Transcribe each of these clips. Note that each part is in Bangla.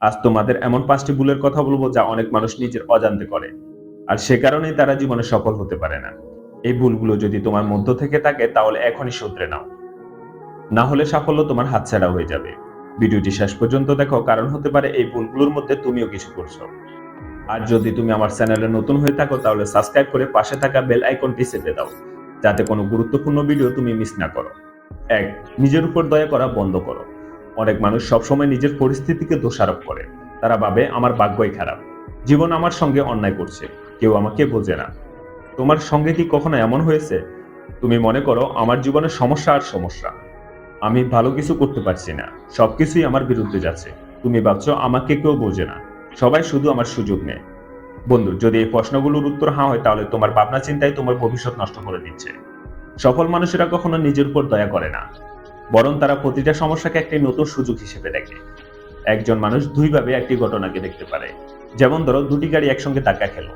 আজ তোমাদের এমন পাঁচটি ভুলের কথা বলব যা অনেক মানুষ নিজের অজান্তে করে। আর সে কারণেই তারা জীবনে সফল হতে পারে না। এই ভুলগুলো যদি তোমার মধ্য থেকে থাকে, তাহলে এখনই শুধরে নাও। না হলে সাফল্য তোমার হাতছাড়া হয়ে যাবে। ভিডিওটি শেষ পর্যন্ত দেখো, কারণ হতে পারে এই ভুলগুলোর মধ্যে তুমিও কিছু করছ। আর যদি তুমি আমার চ্যানেলে নতুন হয়ে থাকো, তাহলে সাবস্ক্রাইব করে পাশে থাকা বেল আইকনটি চেপে দাও, যাতে কোনো গুরুত্বপূর্ণ ভিডিও তুমি মিস না করো। এক, নিজের উপর দয়া করা বন্ধ করো। অনেক মানুষ সবসময় নিজের পরিস্থিতিকে দোষারোপ করে। তারা ভাবে, আমার ভাগ্যই খারাপ। জীবন আমার সঙ্গে অন্যায় করছে। কেউ আমাকে বোঝে না। তোমার সঙ্গে কি কখনো এমন হয়েছে? তুমি মনে করো, আমার জীবনে সমস্যা আর সমস্যা। আমি ভালো কিছু করতে পারছি না। সবকিছুই আমার বিরুদ্ধে যাচ্ছে। তুমি ভাবছ, আমাকে কেউ বোঝে না। সবাই শুধু আমার সুযোগ নেয়। বন্ধু, যদি এই প্রশ্নগুলোর উত্তর হ্যাঁ হয়, তাহলে তোমার ভাবনা চিন্তায় তোমার ভবিষ্যৎ নষ্ট করে দিচ্ছে। সফল মানুষেরা কখনো নিজের উপর দয়া করে না। বরং তারা প্রতিটা সমস্যাকে একটি নতুন সুযোগ হিসেবে দেখে। একজন মানুষ দুইভাবে একটি ঘটনাকে দেখতে পারে। যেমন ধরো, দুটি গাড়ি একসঙ্গে ধাক্কা খেলো।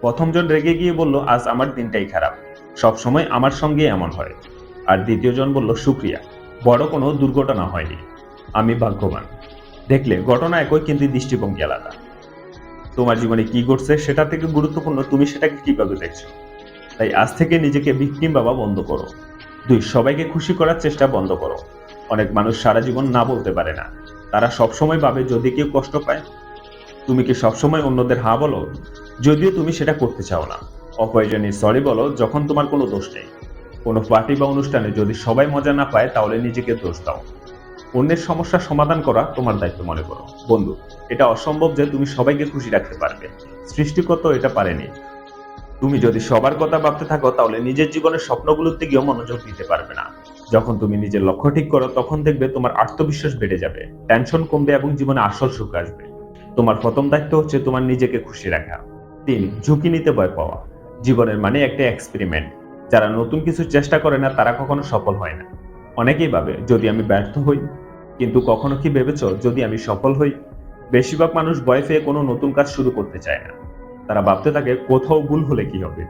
প্রথমজন রেগে গিয়ে বলল, আজ আমার দিনটাই খারাপ। সব সময় আমার সঙ্গে এমন হয়। আর দ্বিতীয়জন বলল, শুক্রিয়া, বড় কোনো দুর্ঘটনা হয়নি। আমি ভাগ্যবান। দেখলে, ঘটনা একই, কিন্তু দৃষ্টিভঙ্গি আলাদা। তোমার জীবনে কি ঘটছে সেটা থেকে গুরুত্বপূর্ণ, তুমি সেটাকে কীভাবে দেখছ? তাই আজ থেকে নিজেকে ভিকটিম বাবা বন্ধ করো। দুই, সবাইকে খুশি করার চেষ্টা বন্ধ করো। অনেক মানুষ সারা জীবন না বলতে পারে না। তারা সবসময় ভাবে, যদি কেউ কষ্ট পায়, তুমি কি সবসময় অন্যদের হা বলো? যদিও তুমি সেটা করতে চাও না। অপ্রয়োজনীয় সরি বলো, যখন তোমার কোনো দোষ নেই। কোনো পার্টি বা অনুষ্ঠানে যদি সবাই মজা না পায়, তাহলে নিজেকে দোষ দাও। অন্যের সমস্যার সমাধান করা তোমার দায়িত্ব, মনে করো। বন্ধু, এটা অসম্ভব যে তুমি সবাইকে খুশি রাখতে পারবে। সৃষ্টিকর্তা এটা পারেনি। তুমি যদি সবার কথা ভাবতে থাকো, তাহলে নিজের জীবনের স্বপ্নগুলোর দিকেও মনোযোগ দিতে পারবে না। যখন তুমি নিজের লক্ষ্য ঠিক করো, তখন দেখবে তোমার আত্মবিশ্বাস বেড়ে যাবে টেনশন কমবে এবং জীবনে আসল সুখ আসবে। তোমার প্রথম দায়িত্ব হচ্ছে তোমার নিজেকে খুশি রাখা। তিন, ঝুঁকি নিতে ভয় পাওয়া। জীবনের মানে একটা এক্সপেরিমেন্ট যারা নতুন কিছু চেষ্টা করে না, তারা কখনো সফল হয় না। অনেকেই ভাবে, যদি আমি ব্যর্থ হই? কিন্তু কখনো কি ভেবেছ, যদি আমি সফল হই? বেশিরভাগ মানুষ ভয় পেয়ে কোনো নতুন কাজ শুরু করতে চায় না। তারা ভাবতে থাকে, কোথাও ভুল হলে কি হবে?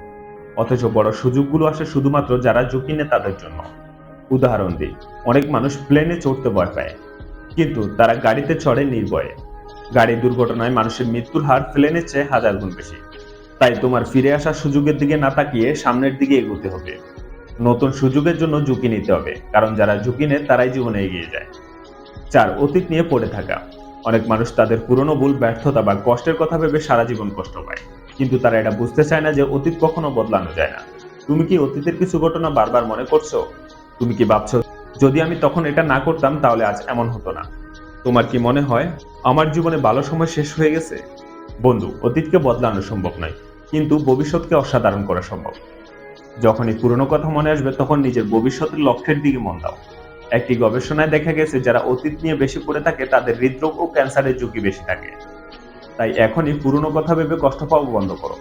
অথচ বড় সুযোগগুলো আসে শুধুমাত্র যারা ঝুঁকি নেয় তাদের জন্য। উদাহরণ দিই, অনেক মানুষ প্লেনে চড়তে ভয় পায়, কিন্তু তারা গাড়িতে চড়ে নির্ভয়ে। গাড়ি দুর্ঘটনায় মানুষের মৃত্যুর হার প্লেনের চেয়ে হাজার গুণ বেশি। তাই তোমার ফিরে আসার সুযোগের দিকে না তাকিয়ে সামনের দিকে এগোতে হবে। নতুন সুযোগের জন্য ঝুঁকি নিতে হবে, কারণ যারা ঝুঁকি নেয় তারাই জীবনে এগিয়ে যায়। চার, অতীত নিয়ে পড়ে থাকা। অনেক মানুষ তাদের পুরনো ভুল, ব্যর্থতা বা কষ্টের কথা ভেবে সারা জীবন কষ্ট পায়। কিন্তু তারা এটা বুঝতে চায় না যে অতীত কখনো বদলানো যায় না। তুমি কি অতীতের কিছু ঘটনা বারবার মনে করছ? তুমি কি ভাবছ, যদি আমি তখন এটা না করতাম, তাহলে আজ এমন হতো না? তোমার কি মনে হয়, আমার জীবনে ভালো সময় শেষ হয়ে গেছে? বন্ধু, অতীতকে বদলানো সম্ভব নয়, কিন্তু ভবিষ্যৎকে অসাধারণ করা সম্ভব। যখনই পুরনো কথা মনে আসবে, তখন নিজের ভবিষ্যতের লক্ষ্যের দিকে মন দাও। একটি গবেষণায় দেখা গেছে, যারা অতীত নিয়ে বেশি পড়ে থাকে, তাদের হৃদরোগ ও ক্যান্সারের ঝুঁকি বেশি থাকে। তাই এখনই পুরনো কথা ভেবে কষ্ট পাওয়া বন্ধ করো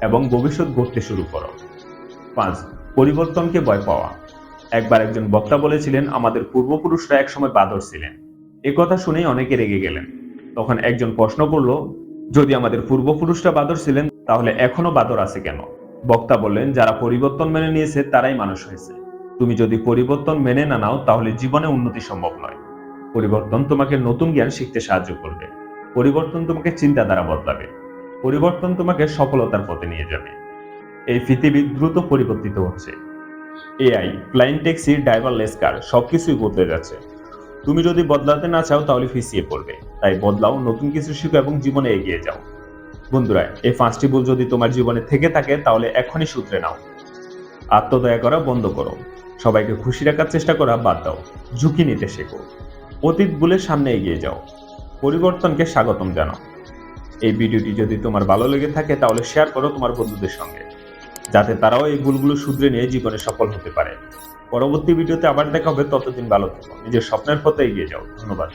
এবং ভবিষ্যৎ গড়তে শুরু করো। পাঁচ, পরিবর্তনকে ভয় পাওয়া। একবার একজন বক্তা বলেছিলেন, আমাদের পূর্বপুরুষরা একসময় বাদর ছিলেন। এ কথা শুনেই অনেকে রেগে গেলেন। তখন একজন প্রশ্ন করল, যদি আমাদের পূর্বপুরুষরা বাদর ছিলেন, তাহলে এখনও বাদর আছে কেন? বক্তা বললেন, যারা পরিবর্তন মেনে নিয়েছে, তারাই মানুষ হয়েছে। তুমি যদি পরিবর্তন মেনে না নাও, তাহলে জীবনে উন্নতি সম্ভব নয়। পরিবর্তন তোমাকে নতুন জ্ঞান শিখতে সাহায্য করবে। পরিবর্তন তোমাকে চিন্তাধারা বদলাবে। পরিবর্তন তোমাকে সফলতার পথে নিয়ে যাবে। এই পৃথিবী দ্রুত পরিবর্তিত হচ্ছে। AI, flying taxi driverless car, সবকিছুই বদলে যাচ্ছে। তুমি যদি বদলাতে না চাও, তাহলে পিছিয়ে পড়বে। তাই বদলাও, নতুন কিছু শিখো এবং জীবনে এগিয়ে যাও। বন্ধুরা, এই পাঁচটি ভুল যদি তোমার জীবনে থেকে থাকে, তাহলে এখনই সূত্রে নাও। আত্মদয়া করা বন্ধ করো। সবাইকে খুশি রাখার চেষ্টা করা বাদ দাও। ঝুঁকি নিতে শেখো। অতীত ভুলের সামনে এগিয়ে যাও। পরিবর্তনকে স্বাগতম জানাও। এই ভিডিওটি যদি তোমার ভালো লেগে থাকে, তাহলে শেয়ার করো তোমার বন্ধুদের সঙ্গে। যাতে তারাও এই ভুলগুলো শুধরে নিয়ে জীবনে সফল হতে পারে। পরবর্তী ভিডিওতে আবার দেখা হবে। ততদিন ভালো থেকো। নিজের স্বপ্নের পথে এগিয়ে যাও। ধন্যবাদ।